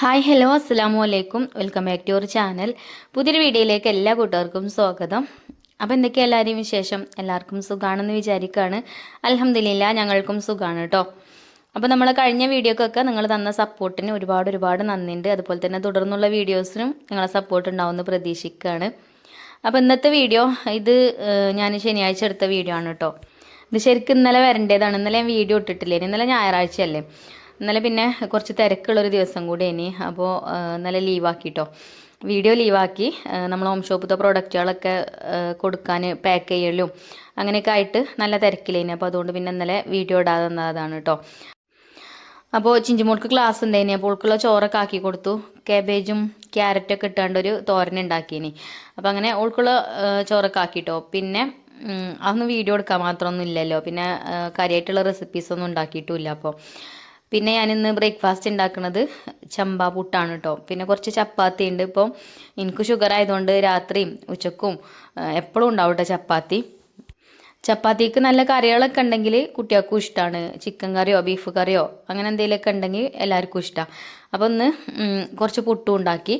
Hi hello അസ്സാം വലൈക്കും welcome back to your channel. പുതിയൊരു വീഡിയോയിലേക്ക് എല്ലാ കൂട്ടുകാർക്കും സ്വാഗതം. അപ്പോൾ എന്തൊക്കെയാണ് എല്ലാവരെയും വിശേഷം? എല്ലാവർക്കും സുഖമാണെന്ന് വിചാരിക്കുകയാണ് അലഹമ്മദില്ല ഞങ്ങൾക്കും സുഖമാണ് കേട്ടോ അപ്പോൾ നമ്മൾ കഴിഞ്ഞ വീഡിയോക്കൊക്കെ നിങ്ങൾ തന്ന സപ്പോർട്ടിന് ഒരുപാട് ഒരുപാട് നന്ദിയുണ്ട്. അതുപോലെ തന്നെ തുടർന്നുള്ള വീഡിയോസിനും നിങ്ങളെ സപ്പോർട്ട് ഉണ്ടാവുമെന്ന് പ്രതീക്ഷിക്കുകയാണ് അപ്പോൾ ഇന്നത്തെ വീഡിയോ ഇത് ഞാൻ ശനിയാഴ്ച എടുത്ത വീഡിയോ ആണ് കേട്ടോ ഇത് ശരിക്കും ഇന്നലെ വരേണ്ടതാണ്. ഇന്നലെ ഞാൻ വീഡിയോ ഇട്ടിട്ടില്ലേ ഇന്നലെ ഞായറാഴ്ചയല്ലേ. ഇന്നലെ പിന്നെ കുറച്ച് തിരക്കുള്ളൊരു ദിവസം കൂടി ഇനി അപ്പോൾ ഇന്നലെ ലീവാക്കിട്ടോ. വീഡിയോ ലീവാക്കി. നമ്മൾ ഹോം ഷോപ്പിലത്തെ പ്രോഡക്റ്റുകളൊക്കെ കൊടുക്കാൻ പാക്ക് ചെയ്യലും അങ്ങനെയൊക്കെ ആയിട്ട് നല്ല തിരക്കിലേനി അപ്പോൾ അതുകൊണ്ട് പിന്നെ ഇന്നലെ വീഡിയോ ഇടാതെ തന്നതാണ് കേട്ടോ അപ്പോൾ ചിഞ്ചുമോൾക്ക് ക്ലാസ് ഉണ്ടായിനി. അപ്പോൾ ഓൾക്കുള്ള ചോറൊക്കെ ആക്കി കൊടുത്തു. കാബേജും ക്യാരറ്റൊക്കെ ഇട്ടാണ്ട് ഒരു തോരൻ ഉണ്ടാക്കിയിനി. അപ്പോൾ അങ്ങനെ ഓൾക്കുള്ള ചോറൊക്കെ ആക്കിട്ടോ. പിന്നെ അതൊന്നും വീഡിയോ എടുക്കാൻ മാത്രമൊന്നും ഇല്ലല്ലോ. പിന്നെ കാര്യമായിട്ടുള്ള റെസിപ്പീസ് ഒന്നും ഉണ്ടാക്കിയിട്ടുമില്ല അപ്പോൾ പിന്നെ ഞാനിന്ന് ബ്രേക്ക്ഫാസ്റ്റ് ഉണ്ടാക്കുന്നത് ചമ്പ പുട്ടാണ് കേട്ടോ പിന്നെ കുറച്ച് ചപ്പാത്തി ഉണ്ട് ഇപ്പം എനിക്ക് ഷുഗർ ആയതുകൊണ്ട് രാത്രിയും ഉച്ചക്കും എപ്പോഴും ഉണ്ടാവും കേട്ടോ ചപ്പാത്തി. ചപ്പാത്തിക്ക് നല്ല കറികളൊക്കെ ഉണ്ടെങ്കിൽ കുട്ടികൾക്കും ഇഷ്ടമാണ് ചിക്കൻ കറിയോ ബീഫ് കറിയോ അങ്ങനെ എന്തെങ്കിലുമൊക്കെ ഉണ്ടെങ്കിൽ എല്ലാവർക്കും ഇഷ്ടമാണ് അപ്പോൾ ഒന്ന് കുറച്ച് പുട്ടും ഉണ്ടാക്കി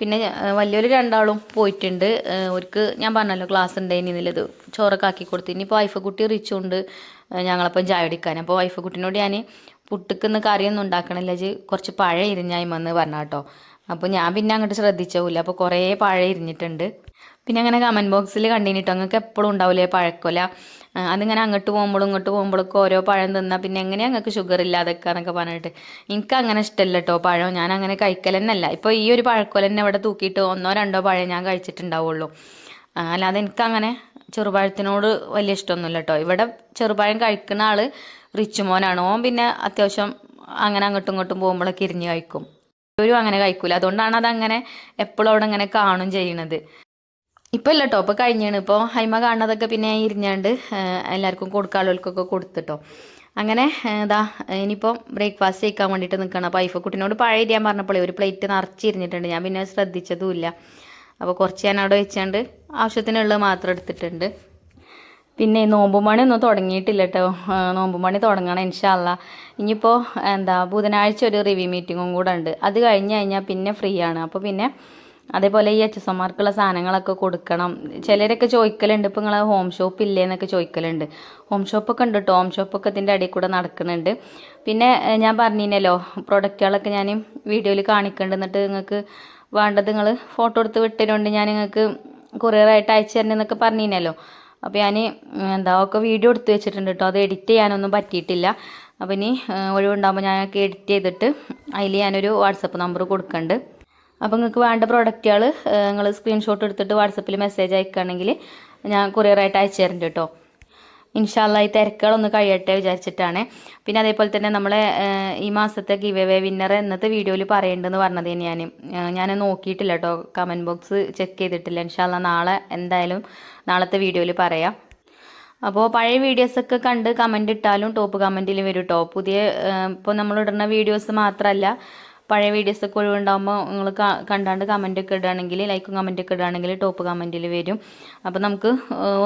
പിന്നെ വലിയൊരു രണ്ടാളും പോയിട്ടുണ്ട്. അവർക്ക് ഞാൻ പറഞ്ഞല്ലോ ക്ലാസ് ഉണ്ടായിരുന്നില്ലത് ചോറൊക്കെ ആക്കി കൊടുത്തു. ഇനിയിപ്പോൾ വൈഫ് കുട്ടി റിച്ചുണ്ട്. ഞങ്ങളപ്പം ചായ എടുക്കാൻ അപ്പോൾ വൈഫ് കുട്ടീനോട് ഞാൻ പുട്ടുക്കുന്ന കറിയൊന്നും ഉണ്ടാക്കണില്ല. ജി കുറച്ച് പഴ ഇരിഞ്ഞായിമെന്ന് പറഞ്ഞ കേട്ടോ അപ്പോൾ ഞാൻ പിന്നെ അങ്ങോട്ട് ശ്രദ്ധിച്ചവില്ല അപ്പോൾ കുറേ പഴ ഇരിഞ്ഞിട്ടുണ്ട് പിന്നെ അങ്ങനെ കമന്റ് ബോക്സിൽ കണ്ടിട്ടോ നിങ്ങൾക്ക് എപ്പോഴും ഉണ്ടാവില്ലേ പഴക്കൊല? അതിങ്ങനെ അങ്ങോട്ട് പോകുമ്പോഴും ഇങ്ങോട്ട് പോകുമ്പോഴൊക്കെ ഓരോ പഴം തിന്നാൽ പിന്നെ എങ്ങനെയാ നിങ്ങൾക്ക് ഷുഗർ ഇല്ലാതൊക്കെ എന്നൊക്കെ പറഞ്ഞിട്ട്. എനിക്ക് അങ്ങനെ ഇഷ്ടമല്ല കേട്ടോ പഴം. ഞാൻ അങ്ങനെ കഴിക്കൽ തന്നെയല്ല ഇപ്പോൾ ഈ ഒരു പഴക്കൊല തന്നെ ഇവിടെ തൂക്കിയിട്ട് ഒന്നോ രണ്ടോ പഴം ഞാൻ കഴിച്ചിട്ടുണ്ടാവുള്ളൂ. അല്ലാതെ എനിക്കങ്ങനെ ചെറുപഴത്തിനോട് വലിയ ഇഷ്ടമൊന്നുമില്ല കേട്ടോ. ഇവിടെ ചെറുപഴം കഴിക്കുന്ന ആൾ റിച്ച് മോനാണ്. ഓൻ പിന്നെ അത്യാവശ്യം അങ്ങനെ അങ്ങോട്ടും ഇങ്ങോട്ടും പോകുമ്പോഴൊക്കെ ഇരിഞ്ഞ് കഴിക്കും. ഒരു അങ്ങനെ കഴിക്കൂല. അതുകൊണ്ടാണ് അതങ്ങനെ എപ്പോഴും അവിടെ അങ്ങനെ കാണും ചെയ്യണത്. ഇപ്പം ഇല്ല കേട്ടോ ഇപ്പോൾ കഴിഞ്ഞാണ്. ഇപ്പോൾ ഹൈമ കാണുന്നതൊക്കെ പിന്നെ ഇരിഞ്ഞാണ്ട് എല്ലാവർക്കും ആളുകൾക്കൊക്കെ കൊടുത്തിട്ടോ. അങ്ങനെ ഇതാ ഇനിയിപ്പോൾ ബ്രേക്ക്ഫാസ്റ്റ് കഴിക്കാൻ വേണ്ടിയിട്ട് നിൽക്കണം അപ്പോൾ ഐഫ കുട്ടിനോട് പഴയ ഇരിയാൻ പറഞ്ഞപ്പോഴേ ഒരു പ്ലേറ്റ് നിറച്ചിരിഞ്ഞിട്ടുണ്ട് ഞാൻ പിന്നെ ശ്രദ്ധിച്ചതുമില്ല അപ്പോൾ കുറച്ച് ഞാൻ അവിടെ വെച്ചാണ്ട് ആവശ്യത്തിനുള്ളത് മാത്രം എടുത്തിട്ടുണ്ട്. പിന്നെ നോമ്പുമണി ഒന്നും തുടങ്ങിയിട്ടില്ല കേട്ടോ നോമ്പുമണി തുടങ്ങണം ഇൻഷാല്ല ഇനിയിപ്പോൾ എന്താ ബുധനാഴ്ച ഒരു റിവ്യൂ മീറ്റിങ്ങും കൂടെ ഉണ്ട്. അത് കഴിഞ്ഞ് കഴിഞ്ഞാൽ പിന്നെ ഫ്രീ ആണ്. അപ്പോൾ പിന്നെ അതേപോലെ ഈ എച്ച് എസ് സാധനങ്ങളൊക്കെ കൊടുക്കണം. ചിലരൊക്കെ ചോദിക്കലുണ്ട് ഇപ്പോൾ നിങ്ങൾ ഹോം ഷോപ്പ് ഇല്ലേ എന്നൊക്കെ ചോദിക്കലുണ്ട്. ഹോം ഷോപ്പൊക്കെ ഉണ്ട് കേട്ടോ ഹോം ഷോപ്പൊക്കെ ഇതിന്റെ അടിയിൽ കൂടെ നടക്കുന്നുണ്ട്. പിന്നെ ഞാൻ പറഞ്ഞിനല്ലോ പ്രൊഡക്റ്റുകളൊക്കെ ഞാൻ വീഡിയോയിൽ കാണിക്കുന്നുണ്ട് എന്നിട്ട് നിങ്ങൾക്ക് വേണ്ടത് നിങ്ങൾ ഫോട്ടോ എടുത്ത് വിട്ടതുകൊണ്ട് ഞാൻ നിങ്ങൾക്ക് കൊറിയറായിട്ട് അയച്ചു തരണമെന്നൊക്കെ പറഞ്ഞിരുന്നല്ലോ അപ്പോൾ ഞാൻ എന്താ ഒക്കെ വീഡിയോ എടുത്ത് വെച്ചിട്ടുണ്ട് കേട്ടോ അത് എഡിറ്റ് ചെയ്യാനൊന്നും പറ്റിയിട്ടില്ല. അപ്പോൾ ഇനി ഒഴിവുണ്ടാകുമ്പോൾ ഒഴിവുണ്ടാകുമ്പോൾ ഞാനൊക്കെ എഡിറ്റ് ചെയ്തിട്ട് അതിൽ ഞാനൊരു വാട്സപ്പ് നമ്പർ കൊടുക്കുന്നുണ്ട് അപ്പോൾ നിങ്ങൾക്ക് വേണ്ട പ്രോഡക്റ്റുകൾ നിങ്ങൾ സ്ക്രീൻഷോട്ട് എടുത്തിട്ട് വാട്സപ്പിൽ മെസ്സേജ് അയക്കുകയാണെങ്കിൽ ഞാൻ കൊറിയറായിട്ട് അയച്ചു തരുന്നുണ്ട് കേട്ടോ ഇൻഷാല്ല ഈ തിരക്കുകളൊന്ന് കഴിയട്ടെ വിചാരിച്ചിട്ടാണ്. പിന്നെ അതേപോലെ തന്നെ നമ്മളെ ഈ മാസത്തെ ഗിവ് എവേ വിന്നർ എന്നത്തെ വീഡിയോയിൽ പറയേണ്ടതെന്ന് പറഞ്ഞത് ഞാൻ ഞാൻ നോക്കിയിട്ടില്ല കേട്ടോ കമന്റ് ബോക്സ് ചെക്ക് ചെയ്തിട്ടില്ല. ഇൻഷാല്ല നാളെ എന്തായാലും നാളത്തെ വീഡിയോയിൽ പറയാം. അപ്പോൾ പഴയ വീഡിയോസൊക്കെ കണ്ട് കമന്റ് ഇട്ടാലും ടോപ്പ് കമന്റിൽ വരും കേട്ടോ പുതിയ ഇപ്പോൾ നമ്മൾ ഇടുന്ന വീഡിയോസ് മാത്രമല്ല പഴയ വീഡിയോസൊക്കെ ഒഴിവുണ്ടാകുമ്പോൾ നിങ്ങൾ കണ്ടാണ്ട് കമന്റ് ഒക്കെ ഇടുകയാണെങ്കിൽ ലൈക്കും കമന്റ് ഒക്കെ ഇടുകയാണെങ്കിൽ ടോപ്പ് കമന്റിൽ വരും. അപ്പോൾ നമുക്ക്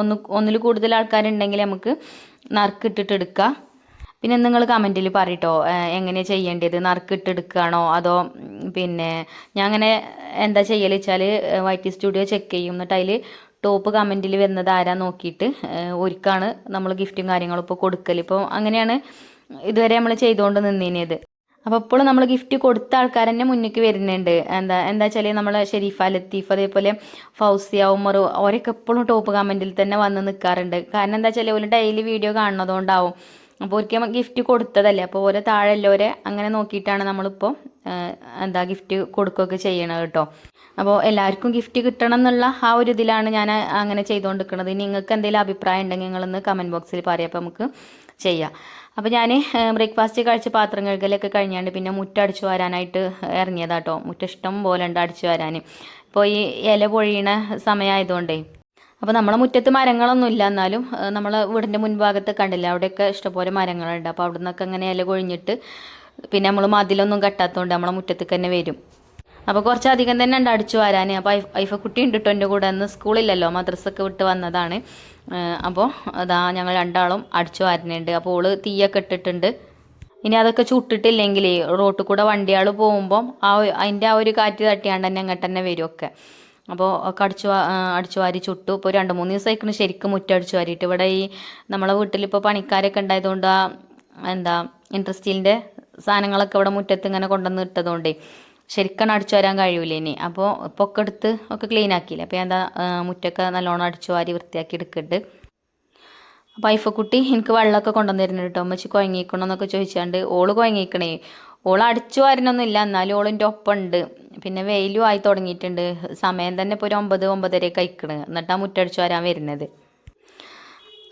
ഒന്ന് ഒന്നിൽ കൂടുതൽ ആൾക്കാരുണ്ടെങ്കിൽ നമുക്ക് നറുക്കിട്ടിട്ട് എടുക്കാം. പിന്നെ നിങ്ങൾ കമന്റിൽ പറയട്ടോ എങ്ങനെയാണ് ചെയ്യേണ്ടത്? നറുക്കിട്ടെടുക്കുകയാണോ അതോ പിന്നെ ഞാൻ അങ്ങനെ എന്താ ചെയ്യൽ വെച്ചാൽ വൈറ്റി സ്റ്റുഡിയോ ചെക്ക് ചെയ്യും. എന്നിട്ട് അതിൽ ടോപ്പ് കമന്റിൽ വരുന്നത് ആരാ നോക്കിയിട്ട് ഒരുക്കാണ് നമ്മൾ ഗിഫ്റ്റും കാര്യങ്ങളും ഇപ്പോൾ കൊടുക്കൽ ഇപ്പോൾ അങ്ങനെയാണ് ഇതുവരെ നമ്മൾ ചെയ്തുകൊണ്ട് നിന്നിനത്. അപ്പോൾ ഇപ്പോൾ നമ്മൾ ഗിഫ്റ്റ് കൊടുത്ത ആൾക്കാർ തന്നെ മുന്നിലേക്ക് വരുന്നുണ്ട്. എന്താ എന്താ വെച്ചാൽ നമ്മളെ ഷെരീഫ ലത്തീഫ് അതേപോലെ ഫൗസിയ ഉമർ അവരൊക്കെ എപ്പോഴും ടോപ്പ് കമന്റിൽ തന്നെ വന്ന് നിൽക്കാറുണ്ട് കാരണം എന്താ വെച്ചാൽ ഓരോ ഡെയിലി വീഡിയോ കാണുന്നതുകൊണ്ടാവും. അപ്പോൾ ഒരിക്കൽ ഗിഫ്റ്റ് കൊടുത്തതല്ലേ. അപ്പോൾ ഓരോ താഴെ എല്ലാവരെ അങ്ങനെ നോക്കിയിട്ടാണ് നമ്മളിപ്പോൾ എന്താ ഗിഫ്റ്റ് കൊടുക്കുകയൊക്കെ ചെയ്യണത് കേട്ടോ. അപ്പോൾ എല്ലാവർക്കും ഗിഫ്റ്റ് കിട്ടണം എന്നുള്ള ആ ഒരു ഇതിലാണ് ഞാൻ അങ്ങനെ ചെയ്തുകൊണ്ടിരിക്കുന്നത് നിങ്ങൾക്ക് എന്തെങ്കിലും അഭിപ്രായം ഉണ്ടെങ്കിൽ നിങ്ങളൊന്ന് കമന്റ് ബോക്സിൽ പറയാം. അപ്പോൾ നമുക്ക് ചെയ്യാം. അപ്പോൾ ഞാൻ ബ്രേക്ക്ഫാസ്റ്റ് കഴിച്ച് പാത്രം കഴുകലൊക്കെ കഴിഞ്ഞാണ്ട് പിന്നെ മുറ്റടിച്ചു വരാനായിട്ട് ഇറങ്ങിയതാട്ടോ. മുറ്റം ഇഷ്ടം പോലെ ഉണ്ട് അടിച്ചു വരാൻ ഇപ്പോൾ ഈ ഇല പൊഴിയണ സമയമായതുകൊണ്ടേ അപ്പോൾ നമ്മളെ മുറ്റത്ത് മരങ്ങളൊന്നും ഇല്ല എന്നാലും നമ്മൾ വീടിന്റെ മുൻഭാഗത്ത് കണ്ടില്ല അവിടെയൊക്കെ ഇഷ്ടംപോലെ മരങ്ങളുണ്ട്. അപ്പോൾ അവിടെ നിന്നൊക്കെ അങ്ങനെ ഇല കൊഴിഞ്ഞിട്ട് പിന്നെ നമ്മൾ മതിലൊന്നും കെട്ടാത്തതുകൊണ്ട് നമ്മളെ മുറ്റത്തേക്ക് തന്നെ വരും. അപ്പോൾ കുറച്ചധികം തന്നെ ഉണ്ട് അടിച്ചു വരാൻ അപ്പോൾ വൈഫ് കുട്ടി ഉണ്ട് കേട്ടോ എന്റെ കൂടെ അന്ന് സ്കൂളില്ലല്ലോ മദ്രസൊക്കെ വിട്ട് വന്നതാണ്. അപ്പോൾ അതാ ഞങ്ങൾ രണ്ടാളും അടിച്ചു വാരുന്നുണ്ട്. അപ്പോൾ ഓൾ തീയൊക്കെ ഇട്ടിട്ടുണ്ട്. ഇനി അതൊക്കെ ചുട്ടിട്ടില്ലെങ്കിൽ റോട്ടിൽ കൂടെ വണ്ടിയാൾ പോകുമ്പോൾ ആ അതിന്റെ ആ ഒരു കാറ്റ് തട്ടിയാണ്ട് തന്നെ അങ്ങോട്ട് തന്നെ വരുമൊക്കെ അപ്പോൾ ഒക്കെ അടിച്ചു അടിച്ചു വാരി ചുട്ടു. ഇപ്പോൾ രണ്ട് മൂന്ന് ദിവസമായിക്കണ് ശരിക്കും മുറ്റം അടിച്ചു വാരിയിട്ട്. ഇവിടെ ഈ നമ്മളെ വീട്ടിൽ ഇപ്പോൾ പണിക്കാരൊക്കെ ഉണ്ടായതുകൊണ്ട് എന്താ ഇൻട്രസ്റ്റീലിന്റെ സാധനങ്ങളൊക്കെ ഇവിടെ മുറ്റത്ത് ഇങ്ങനെ കൊണ്ടുവന്ന് ഇട്ടതുകൊണ്ടേ ശരിക്കും അടിച്ചു വരാൻ കഴിയൂല ഇനി അപ്പോൾ ഇപ്പോൾ ഒക്കെ എടുത്ത് ഒക്കെ ക്ലീൻ ആക്കിയില്ല. അപ്പോൾ എന്താ മുറ്റൊക്കെ നല്ലോണം അടിച്ചു വാരി വൃത്തിയാക്കി എടുക്കുന്നുണ്ട് അപ്പോൾ ഐഫക്കുട്ടി എനിക്ക് വെള്ളമൊക്കെ കൊണ്ടുവന്നിരുന്നു കേട്ടോ അമ്മച്ചി കുഴങ്ങിക്കണമെന്നൊക്കെ ചോദിച്ചാണ്ട് ഓൾ കുഴങ്ങിക്കണേ ഓൾ അടിച്ചു വാരനൊന്നുമില്ല. എന്നാലും ഓളിന്റെ ഒപ്പം ഉണ്ട് പിന്നെ വെയിലും ആയി തുടങ്ങിയിട്ടുണ്ട്. സമയം തന്നെ ഇപ്പോൾ ഒരു ഒമ്പത് ഒമ്പതരയൊക്കെ അയക്കണ് എന്നിട്ടാണ് മുറ്റടിച്ചു വരാൻ വരുന്നത്.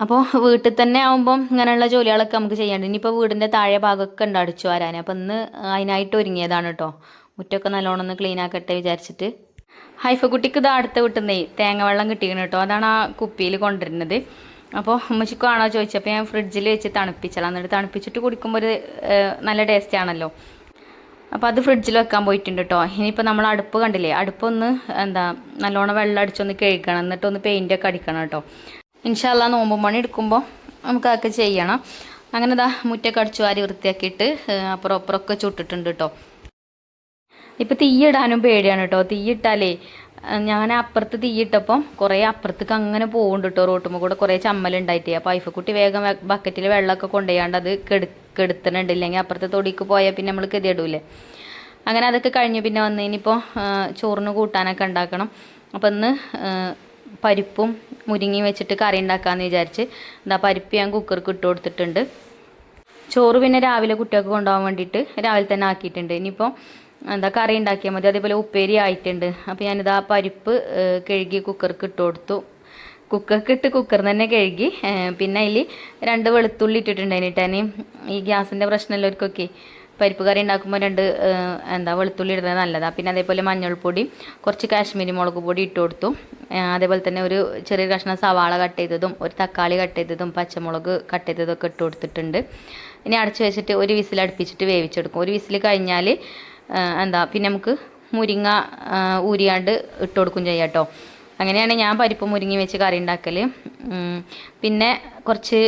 അപ്പോൾ വീട്ടിൽ തന്നെ ആകുമ്പം ഇങ്ങനെയുള്ള ജോലികളൊക്കെ നമുക്ക് ചെയ്യാണ്ട് ഇനിയിപ്പോൾ വീടിന്റെ താഴെ ഭാഗമൊക്കെ ഉണ്ട് അടിച്ചു വരാൻ. അപ്പോൾ ഇന്ന് അതിനായിട്ട് ഒരുങ്ങിയതാണ് കേട്ടോ മുറ്റമൊക്കെ നല്ലോണം ഒന്ന് ക്ലീൻ ആക്കട്ടെ വിചാരിച്ചിട്ട്. ഹൈഫ കുട്ടിക്ക് ഇത് അടുത്ത കിട്ടുന്നേ തേങ്ങ വെള്ളം കിട്ടിയിരുന്നു കേട്ടോ. അതാണ് ആ കുപ്പിയിൽ കൊണ്ടുവരുന്നത്. അപ്പോൾ അമ്മച്ചിക്കാണോ ചോദിച്ചപ്പോൾ ഞാൻ ഫ്രിഡ്ജിൽ വെച്ച് തണുപ്പിച്ചാൽ എന്നിട്ട് തണുപ്പിച്ചിട്ട് കുടിക്കുമ്പോൾ ഒരു നല്ല ടേസ്റ്റ് ആണല്ലോ. അപ്പോൾ അത് ഫ്രിഡ്ജിൽ വെക്കാൻ പോയിട്ടുണ്ട് കേട്ടോ. ഇനിയിപ്പോൾ നമ്മൾ അടുപ്പ് കണ്ടില്ലേ? അടുപ്പൊന്ന് എന്താ നല്ലോണം വെള്ളം അടിച്ചൊന്ന് കഴുകണം. എന്നിട്ട് ഒന്ന് പെയിന്റൊക്കെ അടിക്കണം കേട്ടോ. ഇൻഷാല്ല നോമ്പ് മണി എടുക്കുമ്പോൾ നമുക്ക് അതൊക്കെ ചെയ്യണം. അങ്ങനെ ഇതാ മുറ്റൊക്കെ അടിച്ചു വാരി വൃത്തിയാക്കിയിട്ട് അപ്പുറം അപ്പുറമൊക്കെ ചുട്ടിട്ടുണ്ട് കേട്ടോ. ഇപ്പം തീയിടാനും പേടിയാണ് കേട്ടോ. തീയിട്ടാലേ ഞാൻ അപ്പുറത്ത് തീയിട്ടപ്പം കുറേ അപ്പുറത്തേക്ക് അങ്ങനെ പോകുന്നുണ്ട് കേട്ടോ റോട്ടുമ്പോൾ കൂടെ കുറേ ചമ്മലുണ്ടായിട്ടേ അപ്പോൾ ഐഫക്കുട്ടി വേഗം ബക്കറ്റിൽ വെള്ളമൊക്കെ കൊണ്ടുപോയാണ്ട് അത് കെടു കെടുത്തണുണ്ട്. ഇല്ലെങ്കിൽ അപ്പുറത്തെ തൊടിക്ക് പോയാൽ പിന്നെ നമ്മൾ കെതിയിടൂലേ. അങ്ങനെ അതൊക്കെ കഴിഞ്ഞ് പിന്നെ വന്ന് ഇനിയിപ്പോൾ ചോറിന് കൂട്ടാനൊക്കെ ഉണ്ടാക്കണം അപ്പം ഇന്ന് പരിപ്പും മുരിങ്ങയും വെച്ചിട്ട് കറി ഉണ്ടാക്കാമെന്ന് വിചാരിച്ച് എന്താ പരിപ്പ് ഞാൻ കുക്കർക്ക് ഇട്ട് കൊടുത്തിട്ടുണ്ട്. ചോറ് പിന്നെ രാവിലെ കുട്ടികൾക്ക് കൊണ്ടുപോകാൻ വേണ്ടിയിട്ട് രാവിലെ തന്നെ ആക്കിയിട്ടുണ്ട്. ഇനിയിപ്പോൾ എന്താ കറി ഉണ്ടാക്കിയാൽ മതി. അതേപോലെ ഉപ്പേരി ആയിട്ടുണ്ട്. അപ്പോൾ ഞാനിതാ പരിപ്പ് ഏഹ്, കഴുകി കുക്കർക്ക് ഇട്ട് കൊടുത്തു. കുക്കർക്ക് ഇട്ട് കുക്കറിൽ തന്നെ കഴുകി. പിന്നെ അതിൽ രണ്ട് വെളുത്തുള്ളി ഇട്ടിട്ടുണ്ട് അതിനിട്ടാൻ ഈ ഗ്യാസിന്റെ പ്രശ്നമുള്ളവർക്കൊക്കെ പരിപ്പ് കറി ഉണ്ടാക്കുമ്പോൾ രണ്ട് എന്താ വെളുത്തുള്ളി ഇടുന്നത് നല്ലതാണ് പിന്നെ അതേപോലെ മഞ്ഞൾപ്പൊടി കുറച്ച് കാശ്മീരി മുളക് പൊടി ഇട്ട് കൊടുത്തു. അതേപോലെ തന്നെ ഒരു ചെറിയ കഷ്ണം സവാള കട്ട് ചെയ്തതും ഒരു തക്കാളി കട്ട് ചെയ്തതും പച്ചമുളക് കട്ട് ചെയ്തതൊക്കെ ഇട്ട് കൊടുത്തിട്ടുണ്ട്. ഇനി അടച്ചു വെച്ചിട്ട് ഒരു വിസിൽ അടുപ്പിച്ചിട്ട് വേവിച്ചെടുക്കും. ഒരു വിസിൽ കഴിഞ്ഞാൽ എന്താ പിന്നെ നമുക്ക് മുരിങ്ങ ഊരിയാണ്ട് ഇട്ട് കൊടുക്കും ചെയ്യാം കേട്ടോ അങ്ങനെയാണ് ഞാൻ പരിപ്പ് മുരിങ്ങി വെച്ച് കറി ഉണ്ടാക്കൽ പിന്നെ കുറച്ച്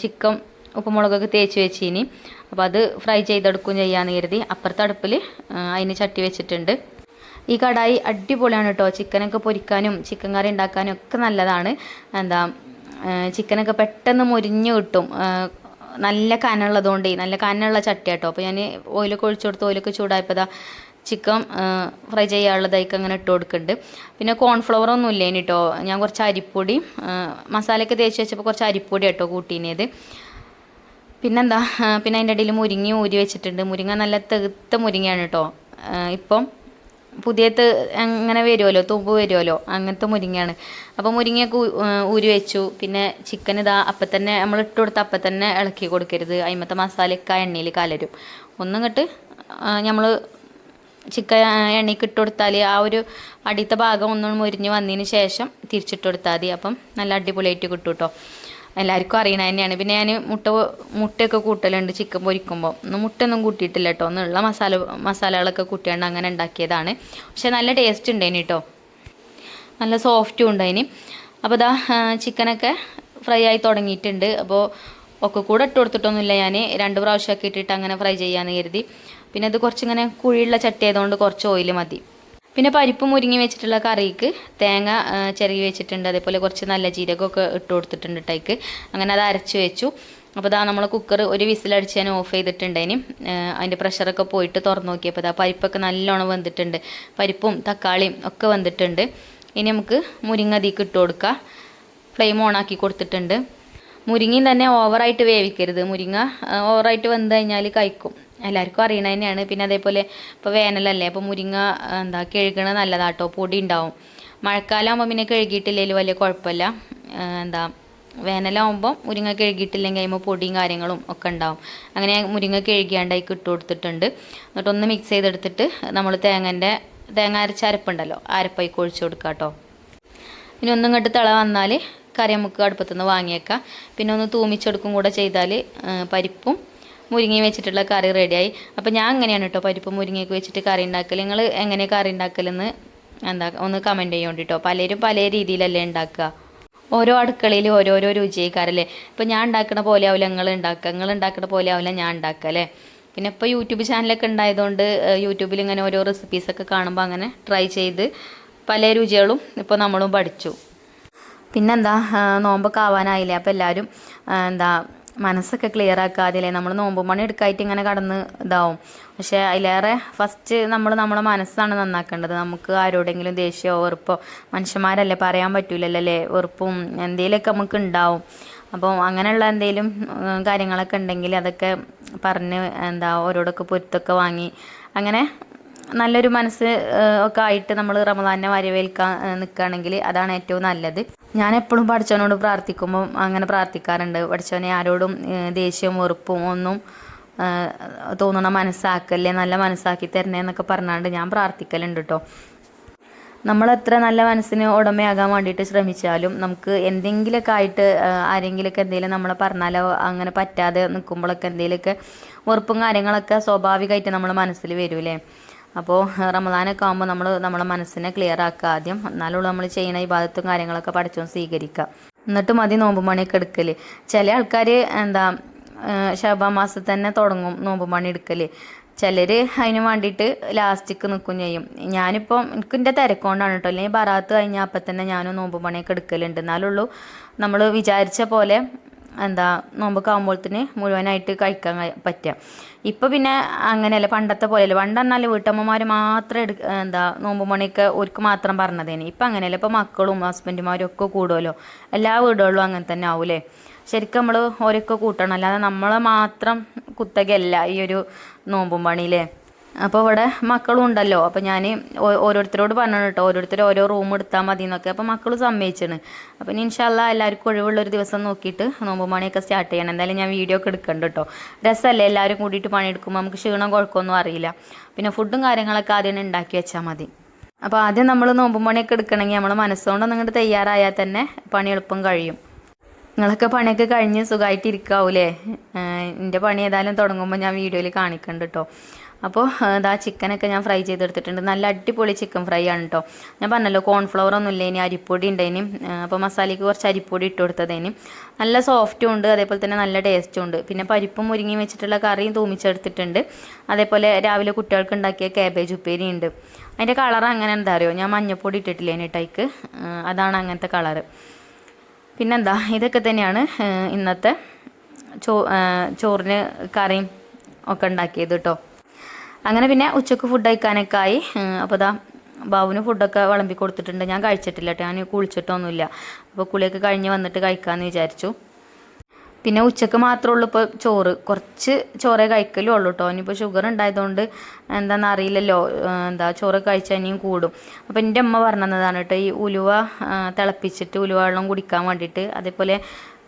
ചിക്കൻ ഉപ്പുമുളകൊക്കെ തേച്ച് വെച്ചിനി. അപ്പോൾ അത് ഫ്രൈ ചെയ്തെടുക്കും ചെയ്യാമെന്ന് കരുതി അപ്പുറത്തെ അടുപ്പിൽ അതിന് ചട്ടി വെച്ചിട്ടുണ്ട്. ഈ കടായി അടിപൊളിയാണ് കേട്ടോ ചിക്കനൊക്കെ പൊരിക്കാനും ചിക്കൻ കറി ഉണ്ടാക്കാനും ഒക്കെ നല്ലതാണ്. എന്താ ചിക്കനൊക്കെ പെട്ടെന്ന് മുരിഞ്ഞ് കിട്ടും. നല്ല കനമുള്ളതുകൊണ്ടേ നല്ല കനമുള്ള ചട്ടി കേട്ടോ അപ്പോൾ ഞാൻ ഓയിലൊക്കെ ഒഴിച്ചു കൊടുത്ത് ഓയിലൊക്കെ ചൂടായപ്പോൾ ചിക്കൻ ഫ്രൈ ചെയ്യാനുള്ളതായിക്ക് അങ്ങനെ ഇട്ട് കൊടുക്കുന്നുണ്ട് പിന്നെ കോൺഫ്ലവർ ഒന്നും ഇല്ല കേട്ടോ ഞാൻ കുറച്ച് അരിപ്പൊടി മസാലയൊക്കെ തേച്ച് വെച്ചപ്പോൾ കുറച്ച് അരിപ്പൊടി കേട്ടോ കൂട്ടീനേത്. പിന്നെന്താ പിന്നെ അതിന്റെ ഇടയിൽ മുരിങ്ങ ഊരി വെച്ചിട്ടുണ്ട്. മുരിങ്ങ നല്ല തെളുത്ത മുരിങ്ങയാണ് കേട്ടോ ഇപ്പം പുതിയ തെ അങ്ങനെ വരുമല്ലോ തൂമ്പ് വരുമല്ലോ അങ്ങനത്തെ മുരിങ്ങയാണ്. അപ്പോൾ മുരിങ്ങയൊക്കെ ഊരി വെച്ചു. പിന്നെ ചിക്കൻ ഇതാ അപ്പം തന്നെ നമ്മൾ ഇട്ട് കൊടുത്ത അപ്പം തന്നെ ഇളക്കി കൊടുക്കരുത്. അതിമത്തെ മസാലയൊക്കെ ആ എണ്ണയിൽ കലരും. ഒന്നും ഇങ്ങോട്ട് നമ്മൾ ചിക്കൻ എണ്ണയ്ക്ക് ഇട്ട് കൊടുത്താൽ ആ ഒരു അടിത്ത ഭാഗം ഒന്നും മുരിഞ്ഞ് വന്നതിന് ശേഷം തിരിച്ചിട്ട് കൊടുത്താൽ മതി. അപ്പം നല്ല അടിപൊളിയായിട്ട് കിട്ടും കേട്ടോ എല്ലാവർക്കും അറിയണ തന്നെയാണ്. പിന്നെ ഞാൻ മുട്ട മുട്ടയൊക്കെ കൂട്ടലുണ്ട് ചിക്കൻ പൊരിക്കുമ്പോൾ ഒന്നും മുട്ടയൊന്നും കൂട്ടിയിട്ടില്ല കേട്ടോ ഒന്നുള്ള മസാല മസാലകളൊക്കെ കൂട്ടിയാണ്ട് അങ്ങനെ ഉണ്ടാക്കിയതാണ്. പക്ഷെ നല്ല ടേസ്റ്റ് ഉണ്ടായിന് കേട്ടോ നല്ല സോഫ്റ്റും ഉണ്ടായിന്. അപ്പോൾ ഇതാ ചിക്കനൊക്കെ ഫ്രൈ ആയി തുടങ്ങിയിട്ടുണ്ട്. അപ്പോൾ ഒക്കെ കൂടെ ഇട്ട് കൊടുത്തിട്ടൊന്നുമില്ല ഞാൻ രണ്ട് പ്രാവശ്യമൊക്കെ ഇട്ടിട്ട് അങ്ങനെ ഫ്രൈ ചെയ്യാമെന്ന് കരുതി. പിന്നെ ഇത് കുറച്ചിങ്ങനെ കുഴിയുള്ള ചട്ടി ആയതുകൊണ്ട് കുറച്ച് ഓയിൽ മതി. പിന്നെ പരിപ്പ് മുരിങ്ങി വെച്ചിട്ടുള്ള കറിക്ക് തേങ്ങ ചിരകി വെച്ചിട്ടുണ്ട്. അതേപോലെ കുറച്ച് നല്ല ജീരകമൊക്കെ ഇട്ട് കൊടുത്തിട്ടുണ്ട് ഇട്ടേക്ക് അങ്ങനെ അത് അരച്ച് വെച്ചു. അപ്പോൾ ഇതാ നമ്മൾ കുക്കർ ഒരു വിസിലടിച്ച് ഞാൻ ഓഫ് ചെയ്തിട്ടുണ്ടേനും അതിന്റെ പ്രഷറൊക്കെ പോയിട്ട് തുറന്നു നോക്കിയപ്പോൾ ഇതാ പരിപ്പൊക്കെ നല്ലോണം വെന്തിട്ടുണ്ട്. പരിപ്പും തക്കാളിയും ഒക്കെ വന്നിട്ടുണ്ട്. ഇനി നമുക്ക് മുരിങ്ങ അതിക്ക് ഇട്ട് കൊടുക്കുക ഫ്ലെയിം ഓൺ ആക്കി കൊടുത്തിട്ടുണ്ട്. മുരിങ്ങയും തന്നെ ഓവറായിട്ട് വേവിക്കരുത്. മുരിങ്ങ ഓവറായിട്ട് വെന്ത് കഴിഞ്ഞാൽ കഴിക്കും. എല്ലാവർക്കും അറിയണ തന്നെയാണ്. പിന്നെ അതേപോലെ ഇപ്പോൾ വേനലല്ലേ അപ്പോൾ മുരിങ്ങ എന്താ കഴുകണത് നല്ലതാട്ടോ പൊടി ഉണ്ടാവും. മഴക്കാലമാകുമ്പോൾ പിന്നെ കഴുകിയിട്ടില്ലെങ്കിൽ വലിയ കുഴപ്പമില്ല. എന്താ വേനലാകുമ്പോൾ മുരിങ്ങ കഴുകിയിട്ടില്ലെങ്കിൽ അതിമ്പോൾ പൊടിയും കാര്യങ്ങളും ഒക്കെ ഉണ്ടാവും. അങ്ങനെ മുരിങ്ങ കഴുകിയാണ്ട് അതിൽ ഇട്ട് കൊടുത്തിട്ടുണ്ട്. എന്നിട്ടൊന്ന് മിക്സ് ചെയ്തെടുത്തിട്ട് നമ്മൾ തേങ്ങന്റെ തേങ്ങ അരച്ച അരപ്പുണ്ടല്ലോ അരപ്പായി കൊഴിച്ചു കൊടുക്കുക കേട്ടോ ഇനി ഒന്നും ഇങ്ങോട്ട് തിള വന്നാൽ കറി നമുക്ക് അടുപ്പത്തുനിന്ന് വാങ്ങിയേക്കാം. പിന്നെ ഒന്ന് തൂമിച്ചെടുക്കും കൂടെ ചെയ്താൽ പരിപ്പും മുരിങ്ങയും വെച്ചിട്ടുള്ള കറി റെഡിയായി അപ്പോൾ ഞാൻ അങ്ങനെയാണ് കേട്ടോ പരിപ്പ് മുരിങ്ങയൊക്കെ വെച്ചിട്ട് കറി ഉണ്ടാക്കൽ നിങ്ങൾ എങ്ങനെ കറി ഉണ്ടാക്കലെന്ന് എന്താ ഒന്ന് കമന്റ് ചെയ്യാൻ പലരും പല രീതിയിലല്ലേ ഉണ്ടാക്കുക ഓരോ അടുക്കളയിൽ ഓരോരോ രുചിക്കാരല്ലേ ഇപ്പം ഞാൻ ഉണ്ടാക്കുന്ന പോലെ ആവില്ല നിങ്ങൾ ഉണ്ടാക്കുക നിങ്ങൾ ഉണ്ടാക്കുന്ന പോലെ ആവില്ല ഞാൻ ഉണ്ടാക്കുക അല്ലേ? പിന്നെ ഇപ്പോൾ യൂട്യൂബ് ചാനലൊക്കെ ഉണ്ടായതുകൊണ്ട് യൂട്യൂബിൽ ഇങ്ങനെ ഓരോ റെസിപ്പീസൊക്കെ കാണുമ്പോൾ അങ്ങനെ ട്രൈ ചെയ്ത് പല രുചികളും ഇപ്പോൾ നമ്മളും പഠിച്ചു. പിന്നെന്താ നോമ്പൊക്കെ ആവാനായില്ലേ. അപ്പോൾ എല്ലാവരും എന്താ മനസ്സൊക്കെ ക്ലിയർ ആക്കാതില്ലേ നമ്മൾ നോമ്പ് മണി എടുക്കായിട്ട് ഇങ്ങനെ കടന്ന് ഇതാവും. പക്ഷേ അതിലേറെ ഫസ്റ്റ് നമ്മൾ നമ്മളെ മനസ്സാണ് നന്നാക്കേണ്ടത്. നമുക്ക് ആരോടെങ്കിലും ദേഷ്യമോ വെറുപ്പോ മനുഷ്യന്മാരല്ലേ പറയാൻ പറ്റൂലല്ലോ അല്ലേ വെറുപ്പും എന്തെങ്കിലുമൊക്കെ നമുക്ക് ഉണ്ടാവും അപ്പോൾ അങ്ങനെയുള്ള എന്തെങ്കിലും കാര്യങ്ങളൊക്കെ ഉണ്ടെങ്കിൽ അതൊക്കെ പറഞ്ഞ് എന്താ ഓരോടൊക്കെ പൊരുത്തൊക്കെ വാങ്ങി അങ്ങനെ നല്ലൊരു മനസ്സ് ഒക്കെ ആയിട്ട് നമ്മൾ റമദാനെ വരവേൽക്കാൻ നിൽക്കുകയാണെങ്കിൽ അതാണ് ഏറ്റവും നല്ലത്. ഞാൻ എപ്പോഴും പഠിച്ചവനോട് പ്രാർത്ഥിക്കുമ്പോൾ അങ്ങനെ പ്രാർത്ഥിക്കാറുണ്ട്. പഠിച്ചവനെ ആരോടും ദേഷ്യം വെറുപ്പും ഒന്നും തോന്നണ മനസ്സാക്കല്ലേ നല്ല മനസ്സാക്കി തരണേ എന്നൊക്കെ പറഞ്ഞാണ്ട് ഞാൻ പ്രാർത്ഥിക്കലുണ്ട് കേട്ടോ നമ്മൾ എത്ര നല്ല മനസ്സിന് ഉടമയാകാൻ വേണ്ടിയിട്ട് ശ്രമിച്ചാലും നമുക്ക് എന്തെങ്കിലുമൊക്കെ ആയിട്ട് ആരെങ്കിലുമൊക്കെ എന്തെങ്കിലും നമ്മളെ പറഞ്ഞാലോ അങ്ങനെ പറ്റാതെ നിൽക്കുമ്പോഴൊക്കെ എന്തെങ്കിലുമൊക്കെ വെറുപ്പും കാര്യങ്ങളൊക്കെ സ്വാഭാവികമായിട്ട് നമ്മൾ മനസ്സിൽ വരൂലേ അപ്പോൾ റമദാനൊക്കെ ആകുമ്പോൾ നമ്മൾ നമ്മളെ മനസ്സിനെ ക്ലിയർ ആക്കുക ആദ്യം. എന്നാലുള്ള നമ്മൾ ചെയ്യുന്ന ഈ ഭാഗത്തും കാര്യങ്ങളൊക്കെ പഠിച്ചോ സ്വീകരിക്കുക എന്നിട്ട് മതി നോമ്പ് മണിയൊക്കെ എടുക്കൽ ചില ആൾക്കാർ എന്താ ഷബാ മാസത്തിൽ തന്നെ തുടങ്ങും നോമ്പ് മണി എടുക്കൽ ചിലർ അതിന് വേണ്ടിയിട്ട് ലാസ്റ്റിക്ക് നിൽക്കും ചെയ്യും. ഞാനിപ്പോൾ എനിക്ക് എന്റെ തിരക്കൊണ്ടാണ് കേട്ടോ അല്ലെങ്കിൽ ബറാത്ത് കഴിഞ്ഞാൽ അപ്പം തന്നെ ഞാനും നോമ്പ് പണിയൊക്കെ എടുക്കലുണ്ട്. എന്നാലുള്ളൂ നമ്മൾ വിചാരിച്ച പോലെ എന്താ തന്നെ മുഴുവനായിട്ട് കഴിക്കാൻ കഴി- പറ്റുക ഇപ്പോൾ പിന്നെ അങ്ങനെയല്ല പണ്ടത്തെ പോലെയല്ല. പണ്ട് പറഞ്ഞാൽ വീട്ടമ്മമാർ മാത്രം എടു എന്താ നോമ്പ് മണിയൊക്കെ ഓർക്ക് മാത്രം പറഞ്ഞതേന്. ഇപ്പം അങ്ങനെയല്ല. ഇപ്പോൾ മക്കളും ഹസ്ബൻഡുമാരും ഒക്കെ കൂടുമല്ലോ എല്ലാ വീടുകളിലും അങ്ങനെ തന്നെ ആവൂലേ. ശരിക്കും നമ്മൾ ഓരൊക്കെ കൂട്ടണം. അല്ലാതെ നമ്മളെ മാത്രം കുത്തകയല്ല ഈ ഒരു നോമ്പും പണിയില്ലേ അപ്പോൾ ഇവിടെ മക്കളും ഉണ്ടല്ലോ. അപ്പോൾ ഞാൻ ഓരോരുത്തരോട് പറഞ്ഞു കേട്ടോ ഓരോരുത്തർ ഓരോ റൂം എടുത്താൽ മതി എന്നൊക്കെ അപ്പോൾ മക്കൾ സമ്മതിച്ചാണ്. അപ്പോൾ ഇനി ഇൻഷാല്ല എല്ലാവർക്കും ഒഴിവുള്ളൊരു ദിവസം നോക്കിയിട്ട് നോമ്പ് പണിയൊക്കെ സ്റ്റാർട്ട് ചെയ്യണം. എന്തായാലും ഞാൻ വീഡിയോ ഒക്കെ എടുക്കണ്ട കേട്ടോ രസമല്ലേ എല്ലാവരും കൂടിയിട്ട് പണിയെടുക്കുമ്പോൾ നമുക്ക് ക്ഷീണം കുഴക്കമൊന്നും അറിയില്ല. പിന്നെ ഫുഡും കാര്യങ്ങളൊക്കെ ആദ്യം തന്നെ ഉണ്ടാക്കി വെച്ചാൽ മതി. അപ്പോൾ ആദ്യം നമ്മൾ നോമ്പ് പണിയൊക്കെ എടുക്കണമെങ്കിൽ നമ്മൾ മനസ്സുകൊണ്ട് നിങ്ങോട്ട് തയ്യാറായാൽ തന്നെ പണി എളുപ്പം കഴിയും. നിങ്ങളൊക്കെ പണിയൊക്കെ കഴിഞ്ഞ് സുഖമായിട്ട് ഇരിക്കാവൂലേ? എന്റെ പണി ഏതായാലും തുടങ്ങുമ്പോൾ ഞാൻ വീഡിയോയിൽ കാണിക്കുന്നുണ്ട് കേട്ടോ അപ്പോൾ ഇതാ ചിക്കനൊക്കെ ഞാൻ ഫ്രൈ ചെയ്തെടുത്തിട്ടുണ്ട്. നല്ല അടിപൊളി ചിക്കൻ ഫ്രൈ ആണ് കേട്ടോ ഞാൻ പറഞ്ഞല്ലോ കോൺഫ്ലവർ ഒന്നും ഇല്ല ഇനി? അരിപ്പൊടി ഉണ്ടേനി. അപ്പോൾ മസാലയ്ക്ക് കുറച്ച് അരിപ്പൊടി ഇട്ട് കൊടുത്തതേനി. നല്ല സോഫ്റ്റും ഉണ്ട് അതേപോലെ തന്നെ നല്ല ടേസ്റ്റും ഉണ്ട്. പിന്നെ പരിപ്പും മുരിങ്ങിയും വെച്ചിട്ടുള്ള കറിയും തൂമിച്ചെടുത്തിട്ടുണ്ട്. അതേപോലെ രാവിലെ കുട്ടികൾക്ക് ഉണ്ടാക്കിയ കാബേജ് ഉപ്പേരി ഉണ്ട്. അതിന്റെ കളർ അങ്ങനെ എന്താ ഞാൻ മഞ്ഞപ്പൊടി ഇട്ടിട്ടില്ലേ ടൈക്ക് അതാണ് അങ്ങനത്തെ കളറ് പിന്നെന്താ? ഇതൊക്കെ തന്നെയാണ് ഇന്നത്തെ ചോ ചോറിന് കറിയും ഒക്കെ ഉണ്ടാക്കിയത് കേട്ടോ അങ്ങനെ പിന്നെ ഉച്ചയ്ക്ക് ഫുഡ് കഴിക്കാനൊക്കെ അപ്പോൾ ദാ ബാബുവിന് ഫുഡൊക്കെ വിളമ്പി കൊടുത്തിട്ടുണ്ട്. ഞാൻ കഴിച്ചിട്ടില്ല കേട്ടോ ഞാൻ കുളിച്ചിട്ടൊന്നുമില്ല. അപ്പോൾ കുളിയൊക്കെ കഴിഞ്ഞ് വന്നിട്ട് കഴിക്കാമെന്ന് വിചാരിച്ചു. പിന്നെ ഉച്ചയ്ക്ക് മാത്രമേ ഉള്ളൂ ഇപ്പോൾ ചോറ്. കുറച്ച് ചോറേ കഴിക്കലും ഉള്ളൂ കേട്ടോ ഇനിയിപ്പോൾ ഷുഗർ ഉണ്ടായതുകൊണ്ട് എന്താണെന്ന് അറിയില്ലല്ലോ. എന്താ ചോറ് കഴിച്ചാൽ ഇനിയും കൂടും. അപ്പോൾ എന്റെ അമ്മ പറഞ്ഞതാണ് കേട്ടോ ഈ ഉലുവ തിളപ്പിച്ചിട്ട് ഉലുവ വെള്ളം കുടിക്കാൻ വേണ്ടിയിട്ട്. അതേപോലെ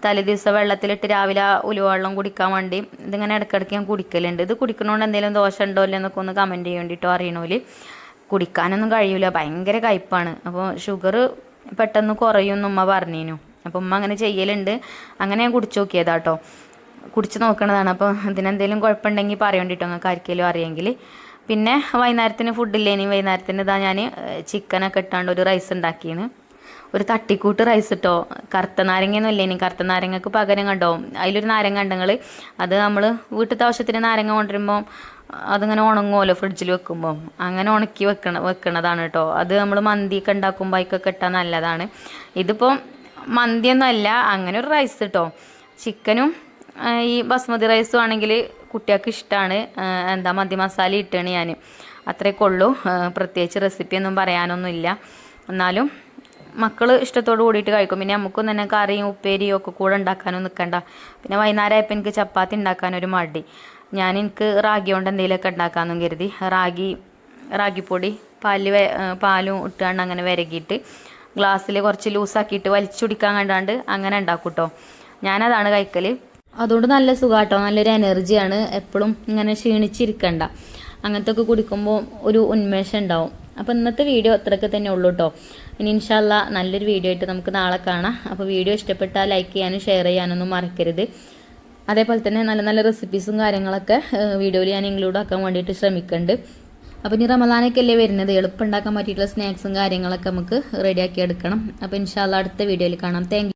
തലേ ദിവസം വെള്ളത്തിലിട്ട് രാവിലെ ഉലുവെള്ളം ഉലുവ വെള്ളം കുടിക്കാൻ വേണ്ടി ഇതിങ്ങനെ ഇടയ്ക്കിടയ്ക്ക് ഞാൻ കുടിക്കലുണ്ട്. ഇത് കുടിക്കണോണ്ട് എന്തെങ്കിലും ദോഷം ഉണ്ടോ ഇല്ലയോ എന്നൊക്കെ ഒന്ന് കമന്റ് ചെയ്യാൻ വേണ്ടിയിട്ടോ അറിയണോൽ. കുടിക്കാനൊന്നും കഴിയില്ല ഭയങ്കര കയ്പ്പാണ് അപ്പോൾ ഷുഗർ പെട്ടെന്ന് കുറയുമെന്ന് ഉമ്മ പറഞ്ഞിനു. അപ്പോൾ ഉമ്മ അങ്ങനെ ചെയ്യലുണ്ട്. അങ്ങനെ ഞാൻ കുടിച്ചു നോക്കിയതാ കേട്ടോ കുടിച്ച് നോക്കണതാണ്. അപ്പോൾ ഇതിനെന്തെങ്കിലും കുഴപ്പമുണ്ടെങ്കിൽ പറയണ്ടിട്ടോ നിങ്ങൾക്ക് ആർക്കെങ്കിലും അറിയെങ്കിൽ പിന്നെ വൈകുന്നേരത്തിന് ഫുഡില്ലേനി വൈകുന്നേരത്തിന് ഇതാ ഞാൻ ചിക്കനൊക്കെ ഇട്ടാണ്ട് ഒരു റൈസ് ഉണ്ടാക്കിയാണ് ഒരു തട്ടിക്കൂട്ട് റൈസ് ഇട്ടോ? കറുത്ത നാരങ്ങയൊന്നും ഇല്ലേനി. കറുത്ത നാരങ്ങക്ക് പകരം കണ്ടോ? അതിലൊരു നാരങ്ങ ഉണ്ടെങ്കിൽ അത് നമ്മൾ വീട്ടിലത്തെ ആവശ്യത്തിന് നാരങ്ങ കൊണ്ടുവരുമ്പോൾ അതിങ്ങനെ ഉണങ്ങുമല്ലോ ഫ്രിഡ്ജിൽ വെക്കുമ്പോൾ അങ്ങനെ ഉണക്കി വെക്കണ വെക്കണതാണ് കേട്ടോ. അത് നമ്മൾ മന്തിയൊക്കെ ഉണ്ടാക്കുമ്പോൾ അതിക്കൊക്കെ ഇട്ടാൽ നല്ലതാണ്. ഇതിപ്പോൾ മന്തിയൊന്നും അല്ല അങ്ങനെ ഒരു റൈസ് കേട്ടോ ചിക്കനും ഈ ബസ്മതി റൈസും ആണെങ്കിൽ കുട്ടികൾക്ക് ഇഷ്ടമാണ് എന്താ മന്തി മസാല ഇട്ടാണ് ഞാൻ അത്രയൊക്കെ ഉള്ളൂ. പ്രത്യേകിച്ച് റെസിപ്പിയൊന്നും പറയാനൊന്നുമില്ല. എന്നാലും മക്കൾ ഇഷ്ടത്തോട് കൂടിയിട്ട് കഴിക്കും. പിന്നെ നമുക്കും തന്നെ കറിയും ഉപ്പേരിയും ഒക്കെ കൂടെ ഉണ്ടാക്കാനും നിൽക്കണ്ട പിന്നെ വൈകുന്നേരം ആയപ്പോൾ എനിക്ക് ചപ്പാത്തി ഉണ്ടാക്കാനൊരു മടി. ഞാൻ എനിക്ക് റാഗി കൊണ്ട് എന്തെങ്കിലുമൊക്കെ ഉണ്ടാക്കാമെന്നും കരുതി. റാഗി റാഗിപ്പൊടി പാൽ വെ- പാലും ഇട്ടുകൊണ്ട് അങ്ങനെ വിരകിയിട്ട് ഗ്ലാസ്സിൽ കുറച്ച് ലൂസാക്കിയിട്ട് വലിച്ചുടിക്കാൻ കണ്ടാണ്ട് അങ്ങനെ ഉണ്ടാക്കും കേട്ടോ ഞാനതാണ് കഴിക്കൽ അതുകൊണ്ട് നല്ല സുഖാട്ടോ. നല്ലൊരു എനർജിയാണ്. എപ്പോഴും ഇങ്ങനെ ക്ഷീണിച്ചിരിക്കണ്ട. അങ്ങനത്തെ ഒക്കെ കുടിക്കുമ്പോൾ ഒരു ഉന്മേഷം ഉണ്ടാവും. അപ്പോൾ ഇന്നത്തെ വീഡിയോ അത്രയൊക്കെ തന്നെ ഉള്ളൂ കേട്ടോ ഇനി ഇൻഷാല്ല നല്ലൊരു വീഡിയോ ആയിട്ട് നമുക്ക് നാളെ കാണാം. അപ്പോൾ വീഡിയോ ഇഷ്ടപ്പെട്ടാൽ ലൈക്ക് ചെയ്യാനും ഷെയർ ചെയ്യാനൊന്നും മറക്കരുത്. അതേപോലെ തന്നെ നല്ല നല്ല റെസിപ്പീസും കാര്യങ്ങളൊക്കെ വീഡിയോയിൽ ഞാൻ ഇൻക്ലൂഡ് ആക്കാൻ വേണ്ടിയിട്ട് ശ്രമിക്കുന്നുണ്ട് അപ്പോൾ ഇനി റമദാനൊക്കെ അല്ലേ വരുന്നത്? എളുപ്പം ഉണ്ടാക്കാൻ പറ്റിയിട്ടുള്ള സ്നാക്സും കാര്യങ്ങളൊക്കെ നമുക്ക് റെഡിയാക്കി എടുക്കണം. അപ്പോൾ ഇൻഷാല്ല അടുത്ത വീഡിയോയിൽ കാണാം. താങ്ക്